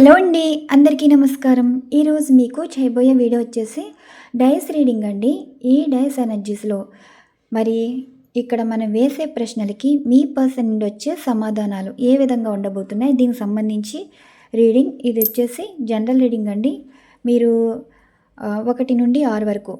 Hello అండి అందరికీ నమస్కారం. ఈరోజు మీకు చేయబోయే వీడియో వచ్చేసి డైస్ రీడింగ్ అండి. ఈ డైస్ ఎనర్జీస్లో మరి ఇక్కడ మనం వేసే ప్రశ్నలకి మీ పర్సన్ నుండి వచ్చే సమాధానాలు ఏ విధంగా ఉండబోతున్నాయి? దీనికి సంబంధించి రీడింగ్ ఇది వచ్చేసి జనరల్ రీడింగ్ అండి. మీరు ఒకటి నుండి ఆరు వరకు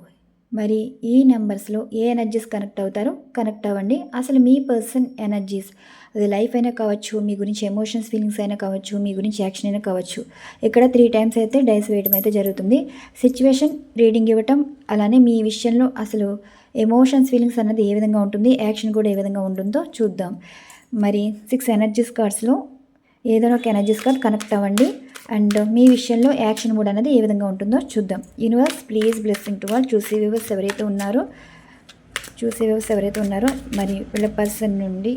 మరి ఈ నెంబర్స్లో ఏ ఎనర్జీస్ కనెక్ట్ అవుతారో కనెక్ట్ అవ్వండి. అసలు మీ పర్సన్ ఎనర్జీస్ అది లైఫ్ అయినా కావచ్చు మీ గురించి ఎమోషన్స్ ఫీలింగ్స్ అయినా కావచ్చు మీ గురించి యాక్షన్ అయినా కావచ్చు ఇక్కడ త్రీ టైమ్స్ అయితే డైస్ వేయడం అయితే జరుగుతుంది. సిచ్యువేషన్ రీడింగ్ ఇవ్వటం అలానే మీ విషయంలో అసలు ఎమోషన్స్ ఫీలింగ్స్ అన్నది ఏ విధంగా ఉంటుంది యాక్షన్ కూడా ఏ విధంగా ఉంటుందో చూద్దాం. మరి సిక్స్ ఎనర్జీస్ కార్డ్స్లో ఏదైనా ఒక ఎనర్జీస్ కార్డ్ కనెక్ట్ అవ్వండి. అండ్ మీ విషయంలో యాక్షన్ మూడ్ అనేది ఏ విధంగా ఉంటుందో చూద్దాం. యూనివర్స్ ప్లీజ్ బ్లెస్సింగ్ టు వాళ్ళు చూసే వ్యూవర్స్ ఎవరైతే ఉన్నారో చూసే వ్యూవర్స్ ఎవరైతే ఉన్నారో మరి వీళ్ళ పర్సన్ నుండి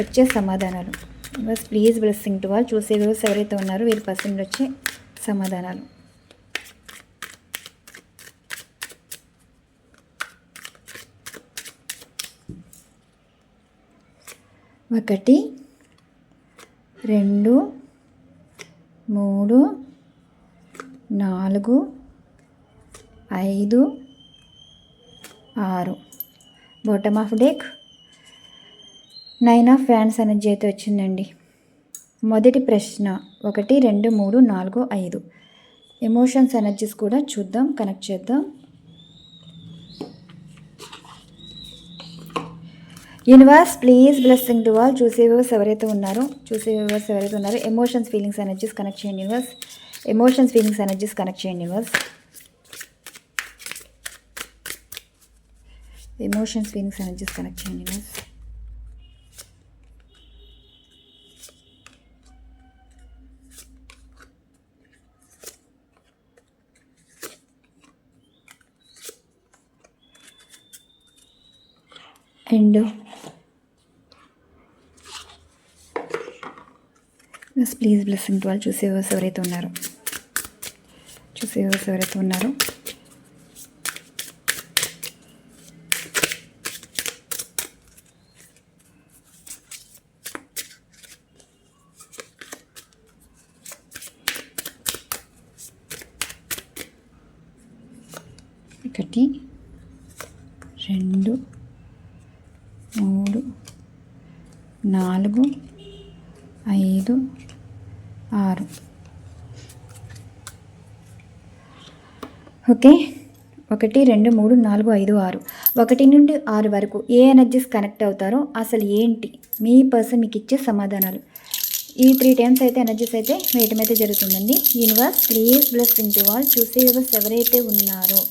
వచ్చే సమాధానాలు. యూనివర్స్ ప్లీజ్ బ్లెస్సింగ్ టు వాళ్ళు చూసే వ్యూవర్స్ ఎవరైతే ఉన్నారో వీళ్ళ పర్సన్ నుండి వచ్చే సమాధానాలు. ఒకటి రెండు మూడు నాలుగు ఐదు ఆరు. Bottom of deck nine of fans energy అయితే వచ్చిందండి. మొదటి ప్రశ్న ఒకటి రెండు మూడు నాలుగు ఐదు. ఎమోషన్స్ ఎనర్జీస్ కూడా చూద్దాం కనెక్ట్ చేద్దాం. Universe please blessing to all చూసే వ్యూవర్స్ ఎవరైతే ఉన్నారో చూసే వ్యూవర్స్ ఎవరైతే ఉన్నారో ఎమోషన్స్ ఫీలింగ్స్ ఎనర్జీస్ కనెక్ట్ చేయండి universe emotions feelings energies connect చేయండి universe emotions feelings energies connect చేయండి universe and bus please blessing to వాళ్ళు చూసే వ్యవస్థ ఎవరైతే ఉన్నారో చూసే వర్స్ ఎవరైతే ఉన్నారో ఒకటి రెండు మూడు నాలుగు ఐదు ఆరు. ఓకే. ఒకటి రెండు మూడు నాలుగు ఐదు ఆరు. ఒకటి నుండి ఆరు వరకు ఏ ఎనర్జీస్ కనెక్ట్ అవుతారో అసలు ఏంటి? మీ పర్సన్ మీకు ఇచ్చే సమాధానాలు. ఈ త్రీ టైమ్స్ అయితే ఎనర్జీస్ అయితే వేయటం అయితే జరుగుతుందండి. Universe please bless to all చూసే యూనివర్స్ ఎవరైతే ఉన్నారో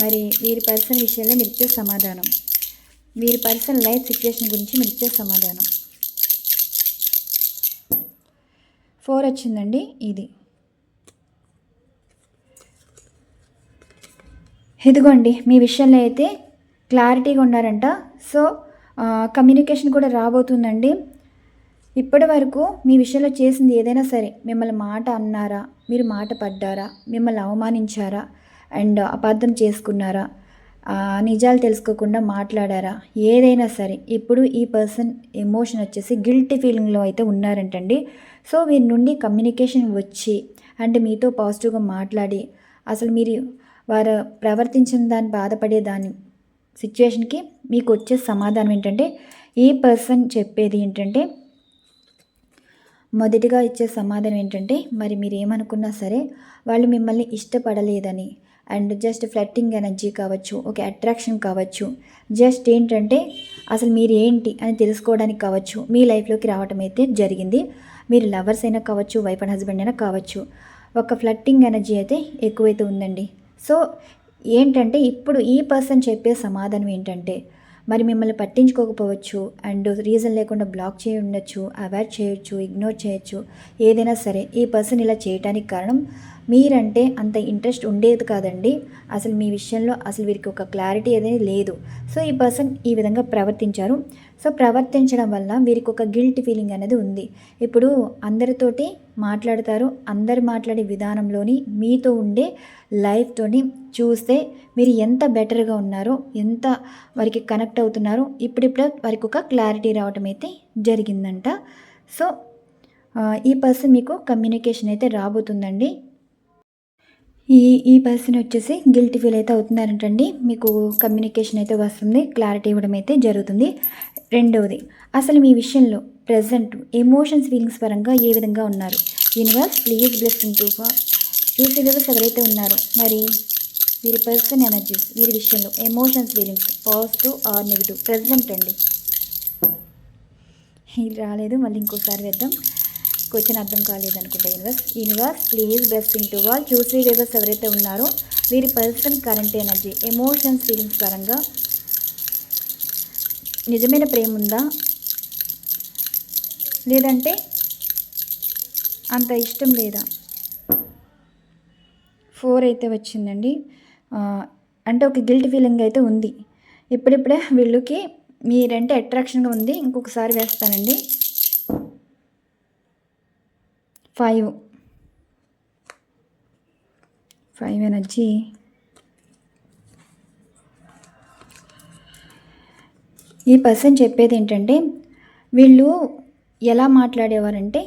మరి వీరి పర్సన్ విషయంలో మీరు ఇచ్చే సమాధానం. వీరి పర్సన్ లైఫ్ సిచ్యువేషన్ గురించి మీరు ఇచ్చే సమాధానం. ఫోర్ వచ్చిందండి ఇది. ఇదిగోండి మీ విషయంలో అయితే క్లారిటీగా ఉన్నారంట. సో కమ్యూనికేషన్ కూడా రాబోతుందండి. ఇప్పటి వరకు మీ విషయంలో చేసింది ఏదైనా సరే మిమ్మల్ని మాట అన్నారా మీరు మాట పడ్డారా మిమ్మల్ని అవమానించారా అండ్ అబద్ధం చేసుకున్నారా నిజాలు తెలుసుకోకుండా మాట్లాడారా ఏదైనా సరే ఇప్పుడు ఈ పర్సన్ ఎమోషన్ వచ్చేసి గిల్టీ ఫీలింగ్లో అయితే ఉన్నారంటండి. సో వీరి నుండి కమ్యూనికేషన్ వచ్చి అంటే మీతో పాజిటివ్గా మాట్లాడి అసలు మీరు వారు ప్రవర్తించిన దాన్ని బాధపడే దాని సిచ్యువేషన్కి మీకు వచ్చే సమాధానం ఏంటంటే ఈ పర్సన్ చెప్పేది ఏంటంటే మొదటిగా ఇచ్చే సమాధానం ఏంటంటే మరి మీరు ఏమనుకున్నా సరే వాళ్ళు మిమ్మల్ని ఇష్టపడలేదని అండ్ జస్ట్ ఫ్లట్టింగ్ ఎనర్జీ కావచ్చు ఒక అట్రాక్షన్ కావచ్చు జస్ట్ ఏంటంటే అసలు మీరు ఏంటి అని తెలుసుకోవడానికి కావచ్చు మీ లైఫ్లోకి రావటం అయితే జరిగింది. మీరు లవర్స్ అయినా కావచ్చు వైఫ్ అండ్ హస్బెండ్ అయినా కావచ్చు ఒక ఫ్లట్టింగ్ ఎనర్జీ అయితే ఎక్కువైతే ఉందండి. సో ఏంటంటే ఇప్పుడు ఈ పర్సన్ చెప్పే సమాధానం ఏంటంటే మరి మిమ్మల్ని పట్టించుకోకపోవచ్చు అండ్ రీజన్ లేకుండా బ్లాక్ చేయి ఉండొచ్చు అవాయిడ్ చేయొచ్చు ఇగ్నోర్ చేయొచ్చు ఏదైనా సరే ఈ పర్సన్ ఇలా చేయడానికి కారణం మీరంటే అంత ఇంట్రెస్ట్ ఉండేది కాదండి. అసలు మీ విషయంలో అసలు వీరికి ఒక క్లారిటీ అనేది లేదు. సో ఈ పర్సన్ ఈ విధంగా ప్రవర్తించారు. సో ప్రవర్తించడం వల్ల వీరికి ఒక గిల్ట్ ఫీలింగ్ అనేది ఉంది. ఇప్పుడు అందరితోటి మాట్లాడతారు అందరు మాట్లాడే విధానంలోని మీతో ఉండే లైఫ్తోని చూస్తే మీరు ఎంత బెటర్గా ఉన్నారో ఎంత వారికి కనెక్ట్ అవుతున్నారో ఇప్పుడిప్పుడే వారికి ఒక క్లారిటీ రావటం అయితే జరిగిందంట. సో ఈ పర్సన్ మీకు కమ్యూనికేషన్ అయితే రాబోతుందండి. ఈ ఈ పర్సన్ వచ్చేసి గిల్ట్ ఫీల్ అయితే అవుతున్నారంటండి మీకు కమ్యూనికేషన్ అయితే వస్తుంది క్లారిటీ ఇవ్వడం అయితే జరుగుతుంది. రెండవది అసలు మీ విషయంలో ప్రజెంట్ ఎమోషన్స్ ఫీలింగ్స్ పరంగా ఏ విధంగా ఉన్నారు? యూనివర్స్ ప్లీజ్ బ్లెస్సింగ్ టు చూసే వివర్స్ ఎవరైతే ఉన్నారో మరి వీరి పర్సన్ ఎనర్జీస్ వీరి విషయంలో emotions feelings positive or negative present అండి. ఇది రాలేదు మళ్ళీ ఇంకోసారి వేద్దాం. క్వశ్చన్ అర్థం కాలేదనుకుంటా universe universe please blessing to all చూసే వివర్స్ ఎవరైతే ఉన్నారో వీరి person current energy emotions feelings పరంగా నిజమైన ప్రేమ ఉందా? లేదంటే అంత ఇష్టం లేదా? ఫోర్ అయితే వచ్చిందండి. అంటే ఒక గిల్ట్ ఫీలింగ్ అయితే ఉంది. ఇప్పుడిప్పుడే వీళ్ళకి మీరంటే అట్రాక్షన్గా ఉంది. ఇంకొకసారి వేస్తానండి. ఫైవ్ ఫైవ్ ఎనర్జీ ఈ పర్సన్ చెప్పేది ఏంటంటే వీళ్ళు ఎలా మాట్లాడేవారంటే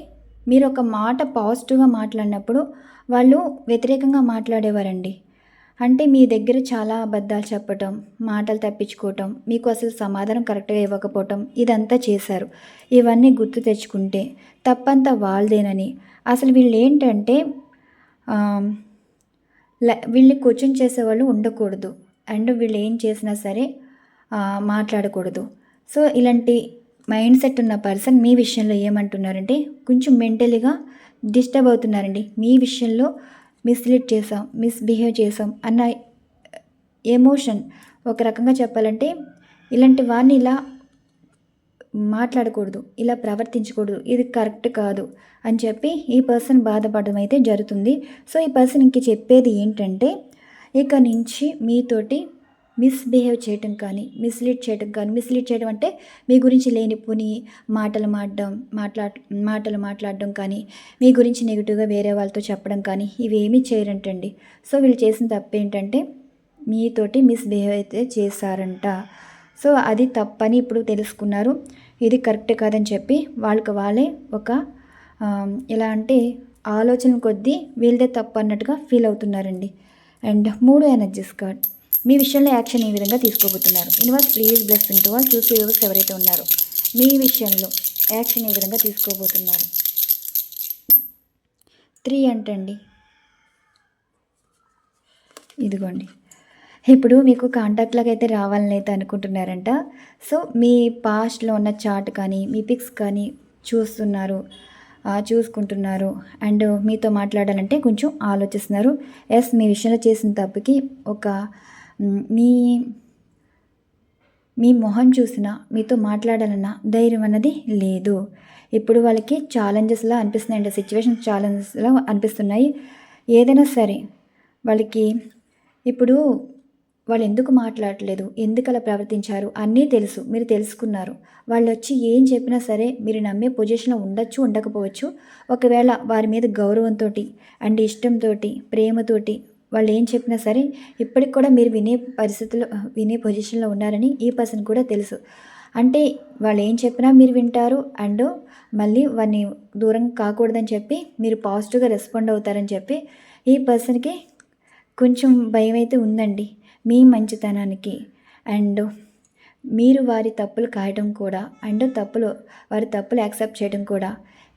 మీరు ఒక మాట పాజిటివ్గా మాట్లాడినప్పుడు వాళ్ళు వ్యతిరేకంగా మాట్లాడేవారండి. అంటే మీ దగ్గర చాలా అబద్ధాలు చెప్పటం మాటలు తప్పించుకోవటం మీకు అసలు సమాధానం కరెక్ట్గా ఇవ్వకపోవటం ఇదంతా చేశారు. ఇవన్నీ గుర్తు తెచ్చుకుంటే తప్పంతా వాళ్ళదేనని అసలు వీళ్ళు ఏంటంటే ల- వీళ్ళని క్వశ్చన్ చేసేవాళ్ళు ఉండకూడదు. అండ్ వీళ్ళు ఏం చేసినా సరే మాట్లాడకూడదు. సో ఇలాంటి మైండ్ సెట్ ఉన్న పర్సన్ మీ విషయంలో ఏమంటున్నారంటే కొంచెం మెంటలీగా డిస్టర్బ్ అవుతున్నారండి. మీ విషయంలో మిస్లీడ్ చేసాం మిస్బిహేవ్ చేసాం అన్న ఎమోషన్. ఒక రకంగా చెప్పాలంటే ఇలాంటి వారిని ఇలా మాట్లాడకూడదు ఇలా ప్రవర్తించకూడదు ఇది కరెక్ట్ కాదు అని చెప్పి ఈ పర్సన్ బాధపడడం అయితే జరుగుతుంది. సో ఈ పర్సన్ ఇంక చెప్పేది ఏంటంటే ఇక నుంచి మీతోటి మిస్బిహేవ్ చేయటం కానీ మిస్లీడ్ చేయటం కానీ మిస్లీడ్ చేయడం అంటే మీ గురించి లేనిపోని మాటలు మాడడం మాట్లాడ మాటలు మాట్లాడడం కానీ మీ గురించి నెగిటివ్గా వేరే వాళ్ళతో చెప్పడం కానీ ఇవేమీ చేయరంటండి. సో వీళ్ళు చేసిన తప్పు ఏంటంటే మీతోటి మిస్బిహేవ్ అయితే చేశారంట. సో అది తప్పని ఇప్పుడు తెలుసుకున్నారు. ఇది కరెక్ట్ కాదని చెప్పి వాళ్ళకి వాళ్ళే ఒక ఎలా అంటే ఆలోచన కొద్దీ వీళ్ళదే తప్పు అన్నట్టుగా ఫీల్ అవుతున్నారండి. అండ్ మూడు ఎనర్జీస్ కార్డ్ మీ విషయంలో యాక్షన్ ఏ విధంగా తీసుకోబోతున్నారు. యూనివర్స్ ప్లీజ్ బ్లెస్సింగ్ టు వాళ్ళు చూసే వ్యవస్థ ఎవరైతే ఉన్నారో మీ విషయంలో యాక్షన్ ఏ విధంగా తీసుకోబోతున్నారు. త్రీ అంటండి. ఇదిగోండి. ఇప్పుడు మీకు కాంటాక్ట్లకు అయితే రావాలని అయితే అనుకుంటున్నారంట. సో మీ పాస్ట్లో ఉన్న చాట్ కానీ మీ పిక్స్ కానీ చూస్తున్నారు చూసుకుంటున్నారు. అండ్ మీతో మాట్లాడాలంటే కొంచెం ఆలోచిస్తున్నారు. ఎస్ మీ విషయంలో చేసిన తప్పుకి ఒక మీ మీ మొహం చూసినా మీతో మాట్లాడాలన్న ధైర్యం అన్నది లేదు. ఇప్పుడు వాళ్ళకి ఛాలెంజెస్లా అనిపిస్తున్నాయండి సిచ్యువేషన్ ఛాలెంజెస్లా అనిపిస్తున్నాయి. ఏదైనా సరే వాళ్ళకి ఇప్పుడు వాళ్ళు ఎందుకు మాట్లాడట్లేదు ఎందుకు అలా ప్రవర్తించారు? అన్నీ తెలుసు. మీరు తెలుసుకున్నారు. వాళ్ళు వచ్చి ఏం చెప్పినా సరే మీరు నమ్మే పొజిషన్లో ఉండొచ్చు ఉండకపోవచ్చు. ఒకవేళ వారి మీద గౌరవంతో అండ్ ఇష్టంతో ప్రేమతోటి వాళ్ళు ఏం చెప్పినా సరే ఇప్పటికి కూడా మీరు వినే పరిస్థితుల్లో వినే పొజిషన్లో ఉన్నారని ఈ పర్సన్ కూడా తెలుసు. అంటే వాళ్ళు ఏం చెప్పినా మీరు వింటారు అండ్ మళ్ళీ వారిని దూరం కాకూడదని చెప్పి మీరు పాజిటివ్గా రెస్పాండ్ అవుతారని చెప్పి ఈ పర్సన్కి కొంచెం భయం అయితే ఉందండి. మీ మంచితనానికి. అండ్ మీరు వారి తప్పులు కాయడం కూడా అండ్ తప్పులు వారి తప్పులు యాక్సెప్ట్ చేయడం కూడా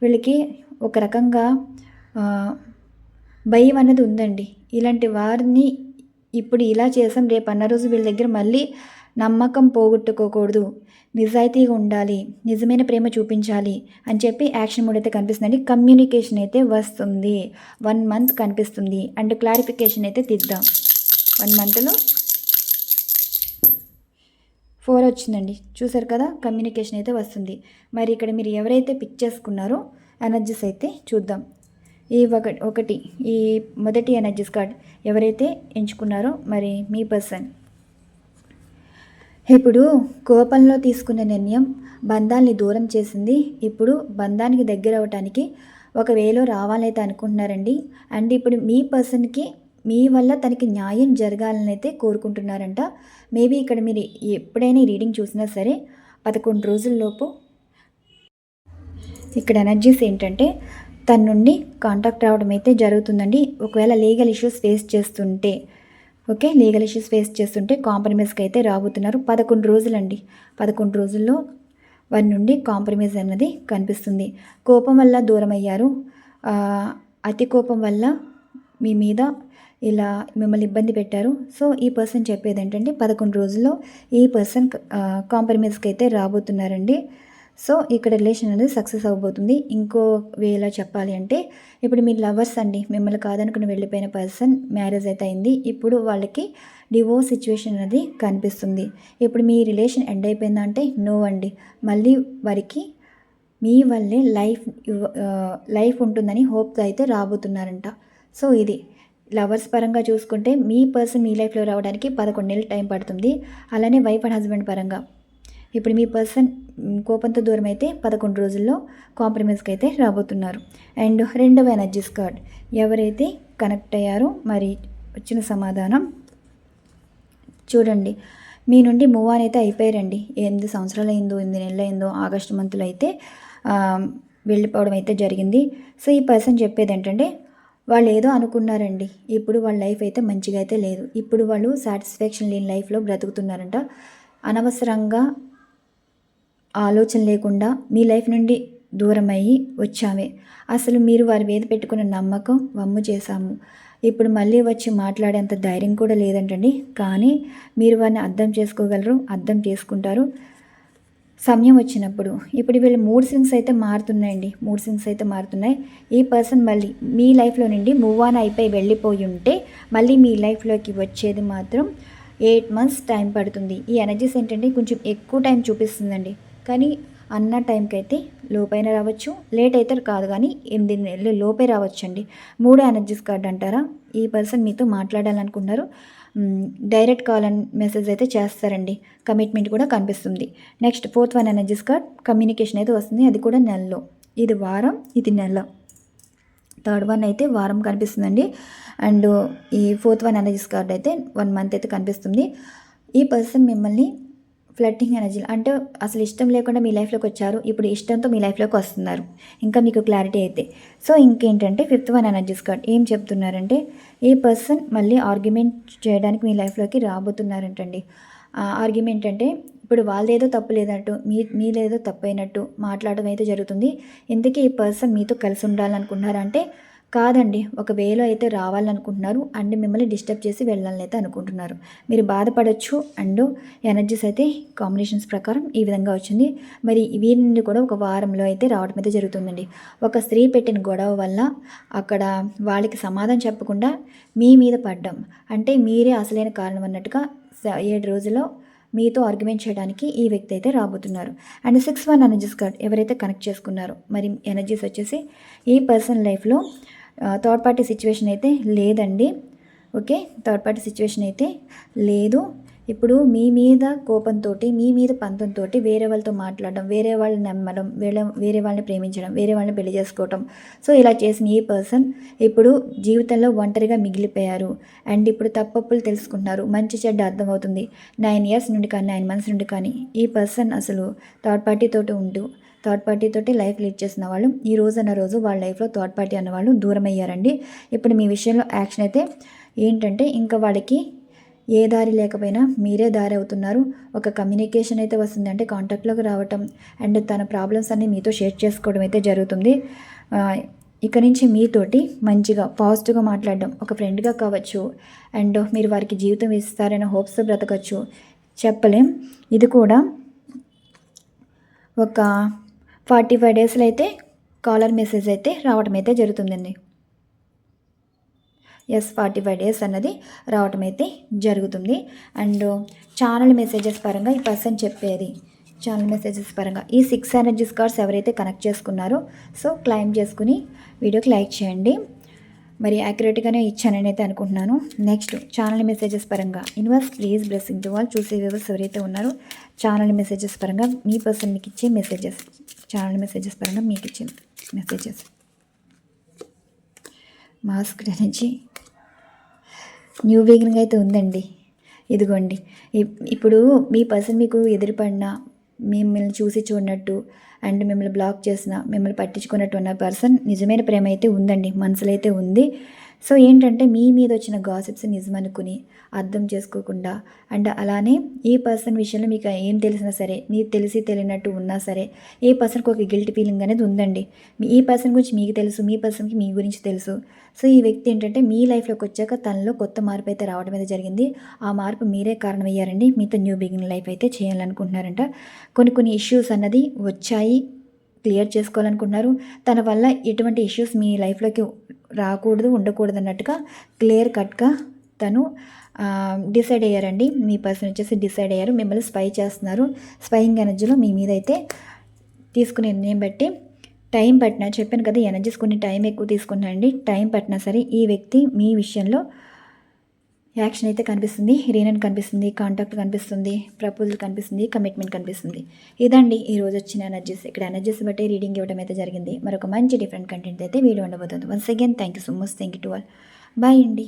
వీళ్ళకి ఒక రకంగా భయం అనేది ఉందండి. ఇలాంటి వారిని ఇప్పుడు ఇలా చేసాం రేపు అన్న రోజు వీళ్ళ దగ్గర మళ్ళీ నమ్మకం పోగొట్టుకోకూడదు. నిజాయితీగా ఉండాలి నిజమైన ప్రేమ చూపించాలి అని చెప్పి యాక్షన్ మూడ్ అయితే కనిపిస్తుందండి. కమ్యూనికేషన్ అయితే వస్తుంది. వన్ మంత్ కనిపిస్తుంది. అండ్ క్లారిఫికేషన్ అయితే తీద్దాం. వన్ మంత్లో. ఫోర్ వచ్చిందండి. చూసారు కదా కమ్యూనికేషన్ అయితే వస్తుంది. మరి ఇక్కడ మీరు ఎవరైతే పిక్ చేసుకున్నారో ఎనర్జీస్ అయితే చూద్దాం. ఈ ఒక ఒకటి ఈ మొదటి ఎనర్జీస్ కార్డ్ ఎవరైతే ఎంచుకున్నారో మరి మీ పర్సన్. ఇప్పుడు కోపంలో తీసుకున్న నిర్ణయం బంధాల్ని దూరం చేసింది. ఇప్పుడు బంధానికి దగ్గర అవటానికి ఒక వేలో రావాలైతే అనుకుంటున్నారండి. అండ్ ఇప్పుడు మీ పర్సన్కి మీ వల్ల తనకి న్యాయం జరగాలని అయితే కోరుకుంటున్నారంట. మేబీ ఇక్కడ మీరు ఎప్పుడైనా రీడింగ్ చూసినా సరే పదకొండు రోజుల్లోపు ఇక్కడ ఎనర్జీస్ ఏంటంటే తన నుండి కాంటాక్ట్ రావడం అయితే జరుగుతుందండి. ఒకవేళ లీగల్ ఇష్యూస్ ఫేస్ చేస్తుంటే ఓకే? లీగల్ ఇష్యూస్ ఫేస్ చేస్తుంటే కాంప్రమైజ్కి అయితే రాబోతున్నారు. పదకొండు రోజులండి. పదకొండు రోజుల్లో వారి నుండి కాంప్రమైజ్ అన్నది కనిపిస్తుంది. కోపం వల్ల దూరం అయ్యారు అతి కోపం వల్ల మీ మీద ఇలా మిమ్మల్ని ఇబ్బంది పెట్టారు. సో ఈ పర్సన్ చెప్పేది ఏంటంటే పదకొండు రోజుల్లో ఈ పర్సన్ కాంప్రమైజ్కి అయితే రాబోతున్నారండి. సో ఇక్కడ రిలేషన్ అనేది సక్సెస్ అవ్వబోతుంది. ఇంకో వేలా చెప్పాలి అంటే ఇప్పుడు మీరు లవర్స్ అండి మిమ్మల్ని కాదనుకుని వెళ్ళిపోయిన పర్సన్ మ్యారేజ్ అయితే అయింది. ఇప్పుడు వాళ్ళకి డివోర్స్ సిచ్యువేషన్ అనేది కనిపిస్తుంది. ఇప్పుడు మీ రిలేషన్ ఎండ్ అయిపోయిందంటే నో అండి. మళ్ళీ వారికి మీ వల్లే లైఫ్ లైఫ్ ఉంటుందని హోప్తో అయితే రాబోతున్నారంట. సో ఇది. లవర్స్ పరంగా చూసుకుంటే మీ పర్సన్ మీ లైఫ్లో రావడానికి పదకొండు నెలలు టైం పడుతుంది. అలానే వైఫ్ అండ్ హస్బెండ్ పరంగా. ఇప్పుడు మీ పర్సన్ కోపంతో దూరం అయితే పదకొండు రోజుల్లో కాంప్రమైజ్కి అయితే రాబోతున్నారు. అండ్ రెండవ ఎనర్జీస్ కార్డ్. ఎవరైతే కనెక్ట్ అయ్యారో మరి వచ్చిన సమాధానం చూడండి. మీ నుండి మూవ్ ఆన్ అయితే అయిపోయారండి. ఎనిమిది సంవత్సరాలు అయిందో ఎనిమిది నెలలు అయిందో ఆగస్టు మంత్లో అయితే వెళ్ళిపోవడం అయితే జరిగింది. సో ఈ పర్సన్ చెప్పేది ఏంటంటే వాళ్ళు ఏదో అనుకున్నారండి. ఇప్పుడు వాళ్ళ లైఫ్ అయితే మంచిగా అయితే లేదు. ఇప్పుడు వాళ్ళు సాటిస్ఫాక్షన్ లేని లైఫ్లో బ్రతుకుతున్నారంట. అనవసరంగా ఆలోచన లేకుండా మీ లైఫ్ నుండి దూరం అయ్యి వచ్చామే. అసలు మీరు వారి మీద పెట్టుకున్న నమ్మకం వమ్ము చేశాము. ఇప్పుడు మళ్ళీ వచ్చి మాట్లాడేంత ధైర్యం కూడా లేదంటండి. కానీ మీరు వారిని అర్థం చేసుకోగలరు అర్థం చేసుకుంటారు. సమయం వచ్చినప్పుడు. ఇప్పుడు వీళ్ళు మూడ్ సింగ్స్ అయితే మారుతున్నాయండి. మూడ్ సింగ్స్ అయితే మారుతున్నాయి. ఈ పర్సన్ మళ్ళీ మీ లైఫ్లో నుండి మూవ్ ఆన్ అయిపోయి వెళ్ళిపోయి ఉంటే మళ్ళీ మీ లైఫ్లోకి వచ్చేది మాత్రం ఎయిట్ మంత్స్ టైం పడుతుంది. ఈ ఎనర్జీస్ ఏంటంటే కొంచెం ఎక్కువ టైం చూపిస్తుందండి. కానీ అన్న టైంకి అయితే లోపైన రావచ్చు లేట్ అయితే కాదు కానీ ఎనిమిది నెలలు లోపే రావచ్చండి. మూడో ఎనర్జీస్ కార్డ్ అంటారా? ఈ పర్సన్ మీతో మాట్లాడాలనుకున్నారు. డైరెక్ట్ కాల్ అండ్ మెసేజ్ అయితే చేస్తారండి. కమిట్మెంట్ కూడా కనిపిస్తుంది. Next fourth one energies card communication అయితే వస్తుంది. అది కూడా నెలలో. ఇది వారం ఇది నెల. థర్డ్ వన్ అయితే వారం కనిపిస్తుందండి. అండ్ ఈ ఫోర్త్ వన్ ఎనర్జీస్ కార్డ్ అయితే వన్ మంత్ అయితే కనిపిస్తుంది. ఈ పర్సన్ మిమ్మల్ని ఫ్లట్టింగ్ ఎనర్జీ అంటే అసలు ఇష్టం లేకుండా మీ లైఫ్లోకి వచ్చారు ఇప్పుడు ఇష్టంతో మీ లైఫ్లోకి వస్తున్నారు. ఇంకా మీకు క్లారిటీ అయితే. సో ఇంకేంటంటే ఫిఫ్త్ వన్ ఎనర్జీస్ కార్డ్ ఏం చెప్తున్నారంటే ఈ పర్సన్ మళ్ళీ ఆర్గ్యుమెంట్ చేయడానికి మీ లైఫ్లోకి రాబోతున్నారంటండి. ఆర్గ్యుమెంట్ అంటే ఇప్పుడు వాళ్ళేదో తప్పు లేదన్నట్టు మీ మీదేదో తప్పు అయినట్టు మాట్లాడడం అయితే జరుగుతుంది. ఎందుకే ఈ పర్సన్ మీతో కలిసి ఉండాలనుకున్నారంటే కాదండి ఒక వేలో అయితే రావాలనుకుంటున్నారు అండ్ మిమ్మల్ని డిస్టర్బ్ చేసి వెళ్ళాలని అయితే అనుకుంటున్నారు. మీరు బాధపడవచ్చు అండ్ ఎనర్జీస్ అయితే కాంబినేషన్స్ ప్రకారం ఈ విధంగా వచ్చింది. మరి వీరి నుండి కూడా ఒక వారంలో అయితే రావడం అయితే జరుగుతుందండి. ఒక స్త్రీ పెట్టిన గొడవ వల్ల అక్కడ వాళ్ళకి సమాధానం చెప్పకుండా మీ మీద పడ్డం. అంటే మీరే అసలైన కారణం అన్నట్టుగా ఏడు రోజుల్లో మీతో ఆర్గ్యుమెంట్ చేయడానికి ఈ వ్యక్తి అయితే రాబోతున్నారు. And six one energies card ఎవరైతే కనెక్ట్ చేసుకున్నారో మరి ఎనర్జీస్ వచ్చేసి ఈ పర్సన్ లైఫ్లో థర్డ్ పార్టీ సిచ్యువేషన్ అయితే లేదండి. ఓకే థర్డ్ పార్టీ సిచ్యువేషన్ అయితే లేదు. ఇప్పుడు మీ మీద కోపంతో మీ మీద పంతంతో వేరే వాళ్ళతో మాట్లాడడం వేరే వాళ్ళని నమ్మడం వేరే వేరే వాళ్ళని ప్రేమించడం వేరే వాళ్ళని పెళ్ళి చేసుకోవటం. సో ఇలా చేసిన ఈ పర్సన్ ఇప్పుడు జీవితంలో ఒంటరిగా మిగిలిపోయారు. అండ్ ఇప్పుడు తప్పప్పులు తెలుసుకుంటున్నారు. మంచి చెడ్డ అర్థమవుతుంది. నైన్ ఇయర్స్ నుండి కానీ నైన్ మంత్స్ నుండి కానీ ఈ పర్సన్ అసలు థర్డ్ పార్టీతో ఉంటూ థర్డ్ పార్టీతోటి లైఫ్ లీడ్ చేసిన వాళ్ళు. ఈ రోజు అన్న రోజు వాళ్ళ లైఫ్లో థర్డ్ పార్టీ అన్న వాళ్ళు దూరం అయ్యారండి ఇప్పుడు మీ విషయంలో యాక్షన్ అయితే ఏంటంటే ఇంకా వాళ్ళకి ఏ దారి లేకపోయినా మీరే దారి అవుతున్నారు. ఒక కమ్యూనికేషన్ అయితే వస్తుంది అంటే కాంటాక్ట్లోకి రావటం అండ్ తన ప్రాబ్లమ్స్ అన్నీ మీతో షేర్ చేసుకోవడం అయితే జరుగుతుంది. ఇక నుంచి మీతోటి మంచిగా పాజిటివ్గా మాట్లాడడం ఒక ఫ్రెండ్గా కావచ్చు అండ్ మీరు వారికి జీవితం ఇస్తారనే హోప్స్ బ్రతకచ్చు. చెప్పలేం. ఇది కూడా ఒక ఫార్టీ ఫైవ్ డేస్లో అయితే కాలర్ మెసేజ్ అయితే రావడం అయితే జరుగుతుందండి. ఎస్ ఫార్టీ ఫైవ్ డేస్ అన్నది రావటం అయితే జరుగుతుంది. అండ్ ఛానల్ మెసేజెస్ పరంగా ఈ పర్సన్ చెప్పేది ఛానల్ మెసేజెస్ పరంగా ఈ సిక్స్ ఎనర్జీస్ కార్డ్స్ ఎవరైతే కనెక్ట్ చేసుకున్నారో సో క్లైమ్ చేసుకుని వీడియోకి లైక్ చేయండి. మరి యాక్యురేట్గానే ఇచ్చానని అయితే అనుకుంటున్నాను. నెక్స్ట్ ఛానల్ మెసేజెస్ పరంగా. యూనివర్స్ ప్లీజ్ బ్లెస్సింగ్ టు వాళ్ళు చూసే వ్యూవర్స్ ఎవరైతే ఉన్నారో ఛానల్ మెసేజెస్ పరంగా మీ పర్సన్ మీకు ఇచ్చే మెసేజెస్ ఛానల్ మెసేజెస్ పరంగా మీకు ఇచ్చే మెసేజెస్ మాస్క్ నుంచి న్యూ బిగినింగ్ అయితే ఉందండి. ఇదిగోండి. ఇప్- ఇప్పుడు మీ పర్సన్ మీకు ఎదురుపడిన మిమ్మల్ని చూసి చూడనట్టు అండ్ మిమ్మల్ని బ్లాక్ చేసిన మిమ్మల్ని పట్టించుకున్నట్టు ఉన్న పర్సన్ నిజమైన ప్రేమ అయితే ఉందండి మనసులో అయితే ఉంది. సో ఏంటంటే మీ మీద వచ్చిన గాసిప్స్ నిజం అనుకుని అర్థం చేసుకోకుండా అండ్ అలానే ఈ పర్సన్ విషయంలో మీకు ఏం తెలిసినా సరే మీకు తెలిసి తెలియనట్టు ఉన్నా సరే ఈ పర్సన్కి ఒక గిల్ట్ ఫీలింగ్ అనేది ఉందండి. ఈ పర్సన్ గురించి మీకు తెలుసు మీ పర్సన్కి మీ గురించి తెలుసు. సో ఈ వ్యక్తి ఏంటంటే మీ లైఫ్లోకి వచ్చాక తనలో కొత్త మార్పు అయితే రావడం అయితే జరిగింది. ఆ మార్పు మీరే కారణమయ్యారండి. మీతో న్యూ బిగినింగ్ లైఫ్ అయితే చేయాలనుకుంటున్నారంట. కొన్ని కొన్ని ఇష్యూస్ అన్నది వచ్చాయి క్లియర్ చేసుకోవాలనుకుంటున్నారు. తన వల్ల ఎటువంటి ఇష్యూస్ మీ లైఫ్లోకి రాకూడదు ఉండకూడదు అన్నట్టుగా క్లియర్ కట్గా తను డిసైడ్ అయ్యారండి. మీ పర్సన్ వచ్చేసి డిసైడ్ అయ్యారు. మిమ్మల్ని స్పై చేస్తున్నారు. స్పైయింగ్ ఎనర్జీలో మీ మీద అయితే తీసుకునే నిర్ణయం బట్టి టైం పట్టినా చెప్పాను కదా ఎనర్జీస్ కొన్ని టైం ఎక్కువ తీసుకున్నాండి టైం పట్టినా సరే ఈ వ్యక్తి మీ విషయంలో యాక్షన్ అయితే కనిపిస్తుంది రీనన్ కనిపిస్తుంది కాంటాక్ట్ కనిపిస్తుంది ప్రపోజల్ కనిపిస్తుంది కమిట్మెంట్ కనిపిస్తుంది. ఇదండి ఈ రోజు వచ్చిన ఎనర్జీస్ ఇక్కడ ఎనర్జీస్ బట్టి రీడింగ్ ఇవ్వడం అయితే జరిగింది. మరొక మంచి డిఫరెంట్ కంటెంట్ అయితే వీడియో ఉండబోతుంది. Once again thank you so much thank you to all bye అండి.